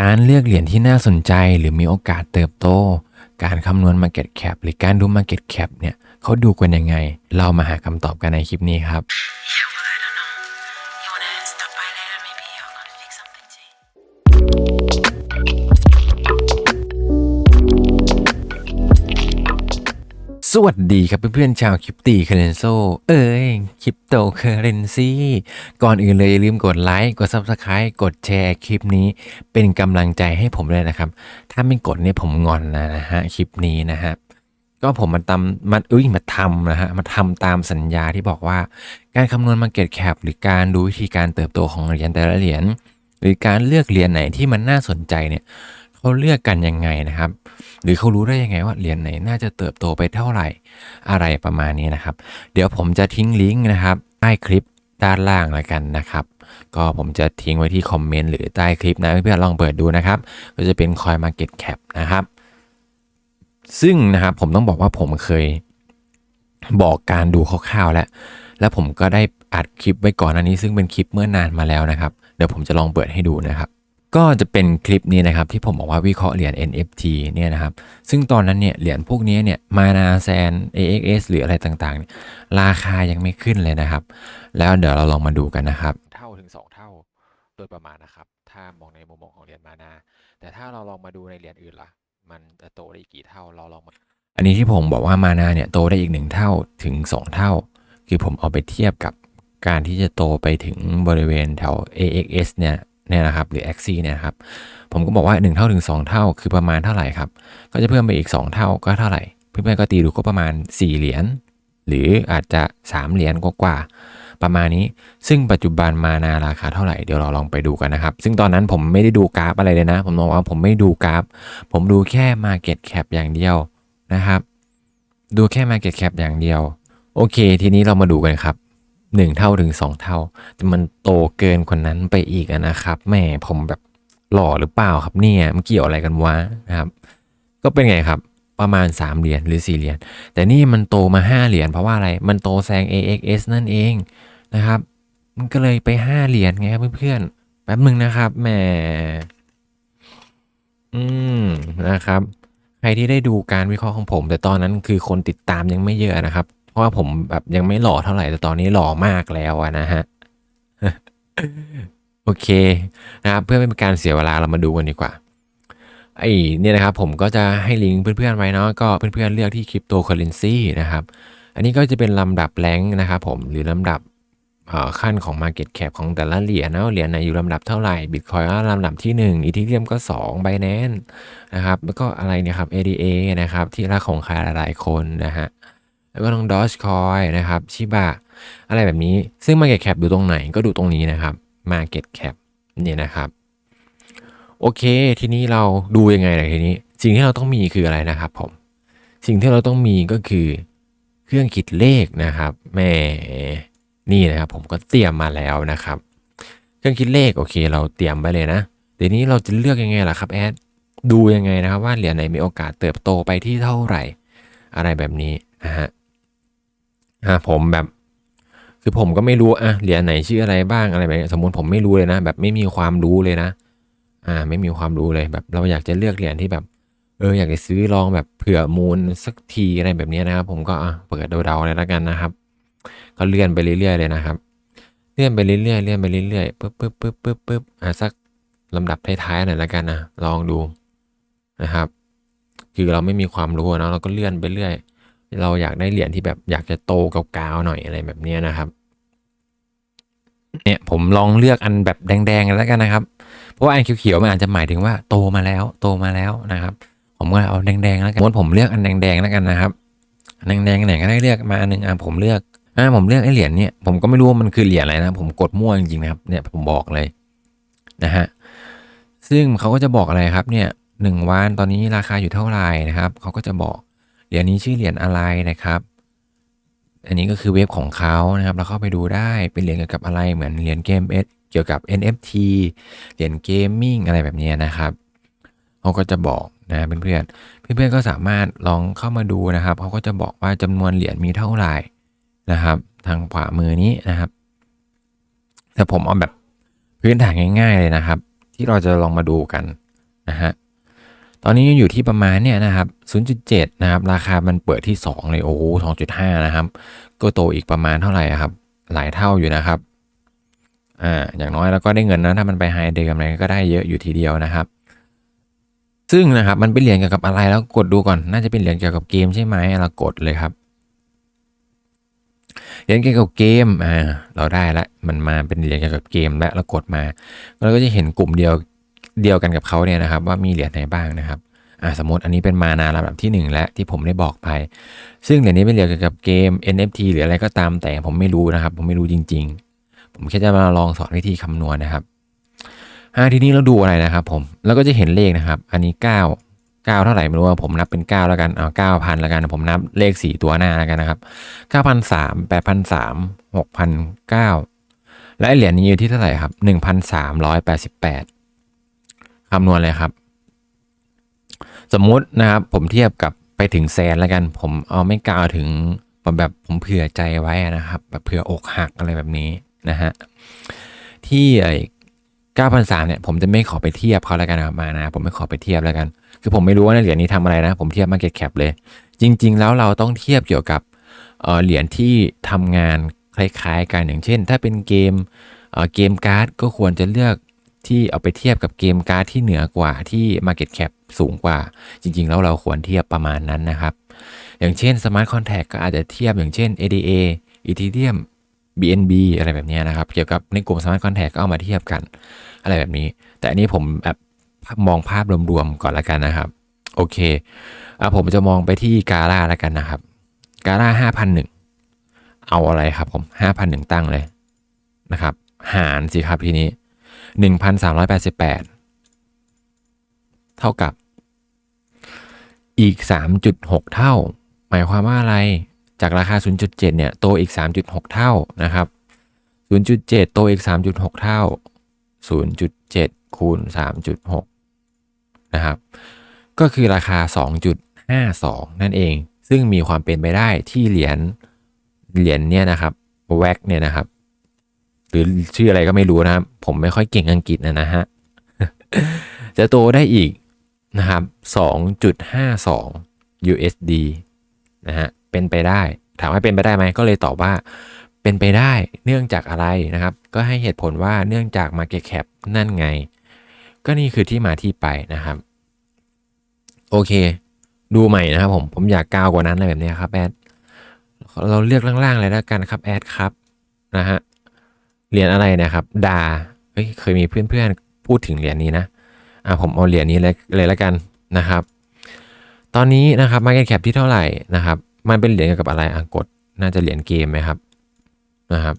การเลือกเหรียญที่น่าสนใจหรือมีโอกาสเติบโต การคำนวณ Market Cap หรือการดู Market Cap เนี่ยเขาดูกันยังไง เรามาหาคำตอบกันในคลิปนี้ครับ สวัสดีครับเพื่อนๆชาวคริปตีเคเรนโซเอ้ยคริปโตเคอเรนซีก่อนอื่นเลยอย่าลืมกดไลค์กด Subscribe กดแชร์คลิปนี้ เป็นกำลังใจให้ผมเลยนะครับ ถ้าไม่กดเนี่ยผมงอนนะนะฮะคลิปนี้นะฮะก็ผมมาทำมาเอ้ยมาทำนะฮะมาทำตามสัญญาที่บอกว่า การคำนวณ Market Cap หรือการดูวิธีการเติบโตของเหรียญแต่ละเหรียญหรือการเลือกเหรียญไหนที่มันน่าสนใจเนี่ย เขาเลือกกันยังไงนะครับ หรือเขารู้ได้ยังไงว่าเหรียญไหนน่าจะเติบโตไปเท่าไหร่อะไรประมาณนี้นะครับ เดี๋ยวผมจะทิ้งลิงก์นะครับใต้คลิปด้านล่างแล้วกันนะครับ ก็ผมจะทิ้งไว้ที่คอมเมนต์หรือใต้คลิปนะเพื่อนๆลองเปิดดูนะครับ ก็จะเป็น Coin Market Cap นะครับ ซึ่งนะครับผมต้องบอกว่าผมเคยบอกการดูคร่าวๆแล้ว แล้วผมก็ได้อัดคลิปไว้ก่อนอันนี้ซึ่งเป็นคลิปเมื่อนานมาแล้วนะครับ เดี๋ยวผมจะลองเปิดให้ดูนะครับ ก็จะเป็นคลิปนี้นะครับที่ผมบอกว่าวิเคราะห์เหรียญ NFT เนี่ยนะครับ ซึ่งตอนนั้นเนี่ยเหรียญพวกนี้เนี่ยมานาแซน AXS หรืออะไรต่างๆเนี่ยราคายังไม่ขึ้นเลยนะครับ แล้วเดี๋ยวเราลองมาดูกันนะครับ เท่าถึง 2 เท่าโดยประมาณนะครับ ถ้ามองในมุมมองของเหรียญมานา แต่ถ้าเราลองมาดูในเหรียญอื่นล่ะ มันจะโตได้อีกกี่เท่าเราลองมาอันนี้ที่ผมบอกว่ามานาเนี่ยโตได้อีก 1 เท่าถึง 2 เท่า คือผมเอาไปเทียบกับการที่จะโตไปถึงบริเวณแถว AXS เนี่ย เนี่ยนะครับหรือ Axie เนี่ยครับผมก็บอกว่า 1 เท่าถึง 2 เท่าคือประมาณเท่าไหร่ครับ ก็จะเพิ่มไปอีก 2 เท่าก็เท่าไหร่ เพื่อนๆก็ตีดูก็ประมาณ 4 เหรียญหรืออาจจะ 3 เหรียญกว่าๆประมาณนี้ ซึ่งปัจจุบันมานาราคาเท่าไหร่ เดี๋ยวเราลองไปดูกันนะครับ ซึ่งตอนนั้นผมไม่ได้ดูกราฟอะไรเลยนะ ผมบอกว่าผมไม่ดูกราฟ ผมดูแค่ Market Cap อย่างเดียวนะครับ ดูแค่ Market Cap อย่างเดียว โอเค ทีนี้เรามาดูกันครับ 1 เท่าถึง 2 เท่า แต่มันโตเกินคนนั้นไปอีกนะครับแม่ผมแบบหล่อหรือเปล่าครับเนี่ยมันเกี่ยวอะไรกันวะนะครับ ก็เป็นไงครับประมาณ 3 เหรียญหรือ 4 เหรียญแต่นี่มันโตมา 5 เหรียญเพราะว่าอะไรมันโตแซง AXS นั่นเองนะครับ มันก็เลยไป 5 เหรียญไงครับเพื่อนๆแป๊บหนึ่งนะครับแหมอืมนะครับ ใครที่ได้ดูการวิเคราะห์ของผม แต่ตอนนั้นคือคนติดตามยังไม่เยอะนะครับ ว่าผมแบบยังไม่หล่อเท่าไหร่แต่ตอนนี้หล่อมากแล้วนะฮะโอเคนะครับเพื่อไม่เป็นการเสียเวลาเรามาดูกันดีกว่าไอ้เนี่ยนะครับผมก็จะให้ลิงก์เพื่อนๆไว้เนาะก็เพื่อนๆเลือกที่คริปโตเคอเรนซีนะครับ อันนี้ก็จะเป็นลำดับแรงนะครับผมหรือลำดับขั้นของ Market Cap ของแต่ละเหรียญนะเหรียญไหนอยู่ลำดับเท่าไหร่ Bitcoin ก็ลำดับที่1 Ethereum ก็2 Binance นะครับแล้วก็อะไรเนี่ยครับ ADA นะครับที่รักของใครหลายๆคนนะฮะ แล้วก็ต้อง Dogecoin นะครับชิบะอะไรแบบนี้ ซึ่ง Market Cap ดูตรงไหนก็ดูตรงนี้นะครับ Market Cap เนี่ยนะครับ โอเค ทีนี้เราดูยังไงล่ะทีนี้ สิ่งที่เราต้องมีคืออะไรนะครับผม สิ่งที่เราต้องมีก็คือเครื่องคิดเลขนะครับแม่นี่นะครับผมก็เตรียมมาแล้วนะครับ เครื่องคิดเลขโอเค เราเตรียมไปเลยนะเดี๋ยวนี้เราจะเลือกยังไงล่ะครับแอดดูยังไงนะครับว่าเหรียญไหนมีโอกาสเติบโตไปที่เท่าไหร่ อะไรแบบนี้นะฮะ อ่าผมแบบ คือผมก็ไม่รู้อะเหรียญไหนชื่ออะไรบ้างอะไรแบบนี้สมมติผมไม่รู้เลยนะ แบบไม่มีความรู้เลยนะ อ่า ไม่มีความรู้เลยแบบ เราอยากจะเลือกเหรียญที่แบบ เอออยากจะซื้อลองแบบเผื่อมูลสักทีอะไรแบบนี้นะครับ ผมก็อะเปิดเดาๆเลยแล้วกันนะครับ ก็เลื่อนไปเรื่อยๆเลยนะครับ เลื่อนไปเรื่อยๆเลื่อนไปเรื่อยๆปึ๊บปึ๊บปึ๊บปึ๊บปึ๊บอะสักลำดับท้ายๆหน่อยแล้วกันนะลองดูนะครับ คือเราไม่มีความรู้นะเราก็เลื่อนไปเรื่อย เราอยากได้เหรียญที่แบบอยากจะโตกาวๆหน่อยอะไรแบบนี้นะครับ เนี่ยผมลองเลือกอันแบบแดงๆแล้วกันนะครับ เพราะว่าอันเขียวๆมันอาจจะหมายถึงว่าโตมาแล้ว โตมาแล้วนะครับ ผมก็เอาแดงๆแล้วกันสมมติผมเลือกอันแดงๆแล้วกันนะครับแดงๆไหนก็ได้เลือกมาอันหนึ่งอะผมเลือกอะผมเลือกไอ้เหรียญเนี่ยผมก็ไม่รู้ว่ามันคือเหรียญอะไรนะผมกดมั่วจริงๆนะครับ เนี่ยผมบอกเลยนะฮะซึ่งเขาก็จะบอกอะไรครับเนี่ยหนึ่งวันตอนนี้ราคาอยู่เท่าไหร่นะครับเขาก็จะบอก เหรียญนี้ชื่อเหรียญอะไรนะครับ อันนี้ก็คือเว็บของเขานะครับ เราเข้าไปดูได้ เป็นเหรียญเกี่ยวกับอะไร เหมือนเหรียญเกมเอสเกี่ยวกับ NFT เหรียญเกมมิ่งอะไรแบบนี้นะครับเขาก็จะบอกนะเพื่อนๆ เพื่อนๆ ก็สามารถลองเข้ามาดูนะครับ เขาก็จะบอกว่าจำนวนเหรียญมีเท่าไหร่นะครับ ทางขวามือนี้นะครับ แต่ผมเอาแบบพื้นฐานง่าย ๆ เลยนะครับ ที่เราจะลองมาดูกันนะฮะ ตอนนี้อยู่ที่ประมาณเนี่ยนะครับ 0.7 นะครับ ราคามันเปิดที่ 2 เลย โอ้โห2.5 นะครับ ก็โตอีกประมาณเท่าไหร่ครับ หลายเท่าอยู่นะครับ อ่า อย่างน้อยแล้วก็ได้เงินนะ ถ้ามันไปไฮเดย์กำไรก็ได้เยอะอยู่ทีเดียวนะครับ ซึ่งนะครับ มันเป็นเหรียญเกี่ยวกับอะไรแล้วกดดูก่อน น่าจะเป็นเหรียญเกี่ยวกับเกมใช่ไหมเรากดเลยครับเหรียญเกี่ยวกับเกม อ่า เราได้ละ มันมาเป็นเหรียญเกี่ยวกับเกมและเรากดมา เราก็จะเห็นกลุ่มเดียว เดียวกันกับเขาเนี่ยนะครับ ว่ามีเหรียญไหนบ้างนะครับอ่าสมมติอันนี้เป็นมานาลำดับที่หนึ่งและที่ผมได้บอกไป ซึ่งเหรียญนี้เป็นเหรียญเกี่ยวกับเกม NFT หรืออะไรก็ตามแต่ผมไม่รู้นะครับ ผมไม่รู้จริง ๆ ผมแค่จะมาลองสอนวิธีคำนวณนะครับอ่าทีนี้เราดูอะไรนะครับ ผมแล้วก็จะเห็นเลขนะครับ อันนี้ 9 9 เท่าไหร่ไม่รู้ว่าผมนับเป็น 9 แล้วกันเอา9,000 แล้วกันผมนับเลข 4 ตัวหน้าแล้วกันนะครับ9,003 8,003 6,009และเหรียญนี้อยู่ที่เท่าไหร่ครับ1,388 คำนวณเลยครับ สมมุตินะครับผมเทียบกับไปถึงแสนแล้วกัน ผมเอาไม่กล่าวถึงแบบผมเผื่อใจไว้นะครับ แบบเผื่ออกหักอะไรแบบนี้นะฮะที่ไอ้9,003เนี่ยผมจะไม่ขอไปเทียบเขาแล้วกันนะครับมานะผมไม่ขอไปเทียบแล้วกัน คือผมไม่รู้ว่าเหรียญนี้ทำอะไรนะ ผมเทียบ Market Cap เลย จริง ๆ แล้วเราต้องเทียบเกี่ยวกับเเหรียญที่ทำงานคล้ายๆกันอย่างเช่น ถ้าเป็นเกมเเกมการ์ดก็ควรจะเลือก ที่เอาไปเทียบกับเกมการ์ดที่เหนือกว่าที่ Market Cap สูงกว่า จริง ๆ แล้วเราควรเทียบประมาณนั้นนะครับ อย่างเช่น Smart Contract ก็อาจจะเทียบอย่างเช่น ADA Ethereum BNB อะไรแบบนี้นะครับ เกี่ยวกับในกลุ่ม Smart Contract ก็เอามาเทียบกัน อะไรแบบนี้ แต่อันนี้ผมแบบมองภาพรวมๆก่อนละกันนะครับ โอเคอผมจะมองไปที่กาล่าล้วกันนะครับกาล่าห้าพันหนึ่งเอาอะไรครับผมห้าพันหนึ่งตั้งเลยนะครับ หารสิครับทีนี้ หนึ่งพันสามร้อยแปดสิบแปดเท่ากับ อีกสามจุดหกเท่า หมายความว่าอะไร จากราคา 0.7 เนี่ย โตอีก 3.6 เท่านะครับ 0.7 โตอีก 3.6 เท่า 0.7 คูณ 3.6 นะครับ ก็คือราคา 2.52 นั่นเอง ซึ่งมีความเป็นไปได้ที่เหรียญ เหรียญเนี่ยนะครับ แว็กเนี่ยนะครับ หรือชื่ออะไรก็ไม่รู้นะครับ ผมไม่ค่อยเก่งอังกฤษนะนะฮะ จะโตได้อีกนะครับ 2.52 USD นะฮะ เป็นไปได้ ถามว่าเป็นไปได้ไหม ก็เลยตอบว่า เป็นไปได้ เนื่องจากอะไรนะครับ ก็ให้เหตุผลว่าเนื่องจาก Market Cap นั่นไง ก็นี่คือที่มาที่ไปนะครับ โอเค ดูใหม่นะครับผม ผมอยากก้าวกว่านั้นอะไรแบบนี้ครับแอด เราเลือกล่างๆเลยแล้วกันครับแอดครับนะฮะ เหรียญอะไรนะครับ ดาเฮ้ยเคยมีเพื่อนๆพูดถึงเหรียญนี้นะอะผมเอาเหรียญนี้เลยเลยแล้วกันนะครับ ตอนนี้นะครับ Market Cap ที่เท่าไหร่นะครับ มันเป็นเหรียญเกี่ยวกับอะไรอะกด น่าจะเหรียญเกมไหมครับนะครับ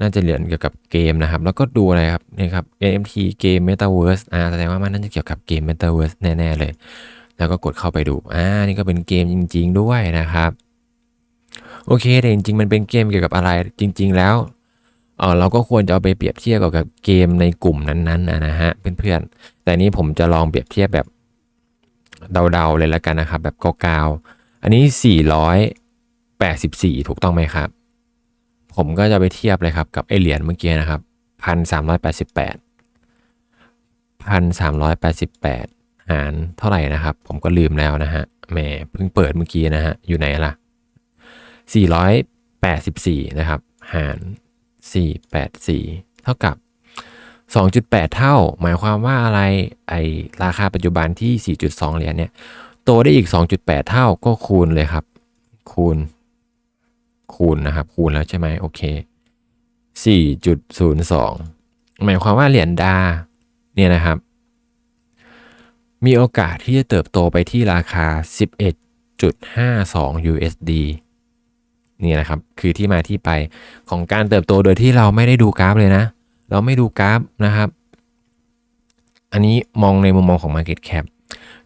น่าจะเหรียญเกี่ยวกับเกมนะครับ แล้วก็ดูอะไรครับนี่ครับ NFT เกม Metaverse อ่าแสดงว่ามันน่าจะเกี่ยวกับเกม Metaverse แน่ๆเลย แล้วก็กดเข้าไปดูอ่านี่ก็เป็นเกมจริง ๆ ด้วยนะครับโอเคแต่จริงๆ มันเป็นเกมเกี่ยวกับอะไรจริง ๆ แล้ว เออเราก็ควรจะเอาไปเปรียบเทียบกับเกมในกลุ่มนั้นๆนะนะฮะเพื่อนๆ แต่นี้ผมจะลองเปรียบเทียบแบบเดาๆเลยล้วกันนะครับ แบบกาวๆอันนี้ 484 ถูกต้องไหมครับ ผมก็จะไปเทียบเลยครับกับไอเหรียญเมื่อกี้นะครับพันสามร้อยแปดสิบแปดพันสามร้อยแปดสิบแปดหารเท่าไหร่นะครับ ผมก็ลืมแล้วนะฮะแหมเพิ่งเปิดเมื่อกี้นะฮะอยู่ไหนล่ะสี่ร้อยแปดสิบสี่นะครับ หาร สี่แปดสี่เท่ากับสองจุดแปดเท่า หมายความว่าอะไรไอราคาปัจจุบันที่สี่จุดสองเหรียญเนี่ยโตได้อีกสองจุดแปดเท่าก็คูณเลยครับ คูณ คูณนะครับ คูณแล้วใช่ไหมโอเค 4.02 หมายความว่าเหรียญดาเนี่ยนะครับ มีโอกาสที่จะเติบโตไปที่ราคา 11.52 USD นี่นะครับคือที่มาที่ไปของการเติบโตโดยที่เราไม่ได้ดูกราฟเลยนะ เราไม่ดูกราฟนะครับ อันนี้มองในมุมมองของ Market Cap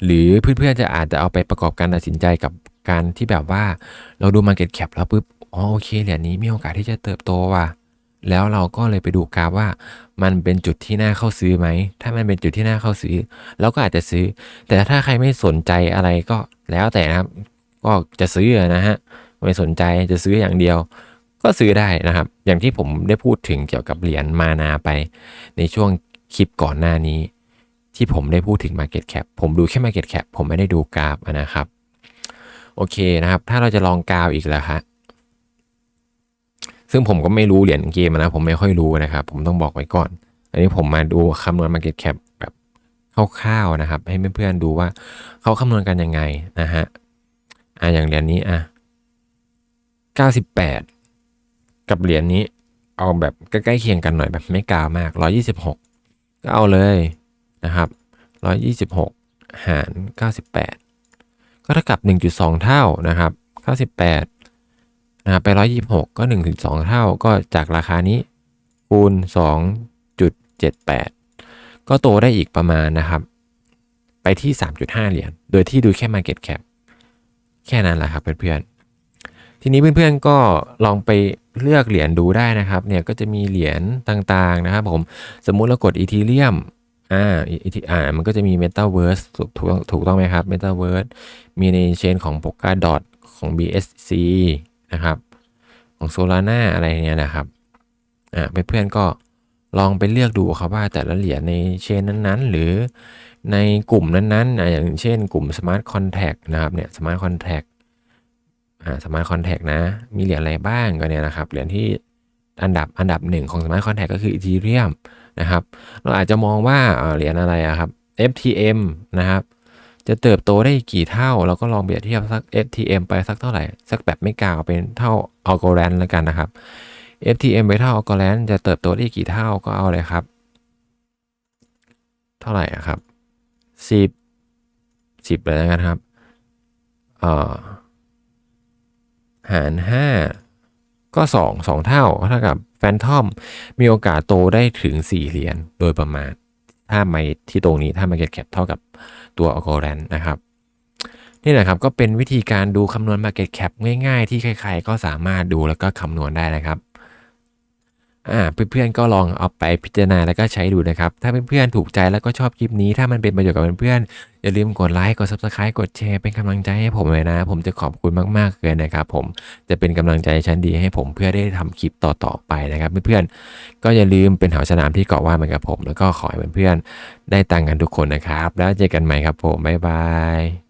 หรือเพื่อนๆจะอาจจะเอาไปประกอบการตัดสินใจกับการที่แบบว่าเราดู Market Cap แล้วปุ๊บอ๋อโอเคเหรียญนี้มีโอกาสที่จะเติบโตว่ะแล้วเราก็เลยไปดูกราฟว่ามันเป็นจุดที่น่าเข้าซื้อไหม ถ้ามันเป็นจุดที่น่าเข้าซื้อเราก็อาจจะซื้อ แต่ถ้าใครไม่สนใจอะไรก็แล้วแต่นะครับ ก็จะซื้อนะฮะ ไม่สนใจจะซื้ออย่างเดียว ก็ซื้อได้นะครับ อย่างที่ผมได้พูดถึงเกี่ยวกับเหรียญมานาไป ในช่วงคลิปก่อนหน้านี้ ที่ผมได้พูดถึง Market Cap ผมดูแค่ Market Cap ผมไม่ได้ดูกราฟนะครับ โอเคนะครับ ถ้าเราจะลองกราวอีกแล้วฮะซึ่งผมก็ไม่รู้เหรียญเกมนะผมไม่ค่อยรู้นะครับ ผมต้องบอกไว้ก่อน อันนี้ผมมาดูคำนวณ Market Cap แบบคร่าวๆนะครับ ให้เพื่อนๆดูว่าเขาคำนวณกันยังไงนะฮะอะอย่างเหรียญนี้อะ 98 กับเหรียญนี้เอาแบบใกล้ๆเคียงกันหน่อยแบบไม่กาวมาก 126 ก็เอาเลยนะครับ 126 หาร 98 ก็เท่ากับ 1.2 เท่านะครับ 98นะครับไป 126 ก็ 1.2 เท่าก็จากราคานี้คูณ 2.78 ก็โตได้อีกประมาณนะครับ ไปที่ 3.5 เหรียญ โดยที่ดูแค่ Market Cap แค่นั้นแหละครับเพื่อนๆ ทีนี้เพื่อนๆก็ลองไปเลือกเหรียญดูได้นะครับ เนี่ยก็จะมีเหรียญต่างๆนะครับผม สมมุติเรากดอีทีเรียมอ่าอีทีอ่ามันก็จะมี Metaverse ถูกถูกถูกต้องไหมครับ Metaverse มีในเชนของ Polkadot ของ BSC นะครับ ของ Solana อะไรเนี่ยนะครับอ่าเพื่อนๆก็ลองไปเลือกดูครับว่าแต่ละเหรียญในเชนนั้นๆ หรือในกลุ่มนั้นๆอ่าอย่างเช่นกลุ่ม Smart Contract นะครับเนี่ย Smart Contract อ่า Smart Contract นะ มีเหรียญอะไรบ้างก็เนี่ยนะครับ เหรียญที่อันดับอันดับหนึ่งของ Smart Contract ก็คือ Ethereum นะครับ เราอาจจะมองว่าเหรียญอะไรอะครับ FTM นะครับ จะเติบโตได้กี่เท่า เราก็ลองเปรียบเทียบสัก FTM ไปสักเท่าไหร่ สักแบบไม่กลางเป็นเท่า Algorand แล้วกันนะครับ FTM ไปเท่า Algorand จะเติบโตได้กี่เท่าก็เอาเลยครับ เท่าไหร่อะครับสิบสิบเลยแล้วกันครับ เอ่อ หารห้าก็สองสองเท่าเท่ากับแฟนทอมมีโอกาสโตได้ถึงสี่เหรียญโดยประมาณ ถ้าไม่ที่ตรงนี้ถ้ามาเก็ตแคปเท่ากับตัว Algorand นะครับ นี่แหละครับก็เป็นวิธีการดูคำนวณ Market Cap ง่ายๆ ที่ใครๆก็สามารถดูแล้วก็คำนวณได้นะครับ อ่าเพื่อนๆก็ลองเอาไปพิจารณาแล้วก็ใช้ดูนะครับ ถ้าเพื่อนๆถูกใจแล้วก็ชอบคลิปนี้ ถ้ามันเป็นประโยชน์กับเพื่อนๆอย่าลืมกดไลค์กด Subscribe กดแชร์เป็นกำลังใจให้ผมเลยนะ ผมจะขอบคุณมากๆเลยนะครับผมจะเป็นกำลังใจชั้นดีให้ผมเพื่อได้ทำคลิปต่อๆไปนะครับ เพื่อนๆก็อย่าลืมเป็นหาสนามที่เกาะว่าเหมือนกับผม แล้วก็ขอให้เพื่อนๆได้ตังค์กันทุกคนนะครับ แล้วเจอกันใหม่ครับผมบ๊ายบาย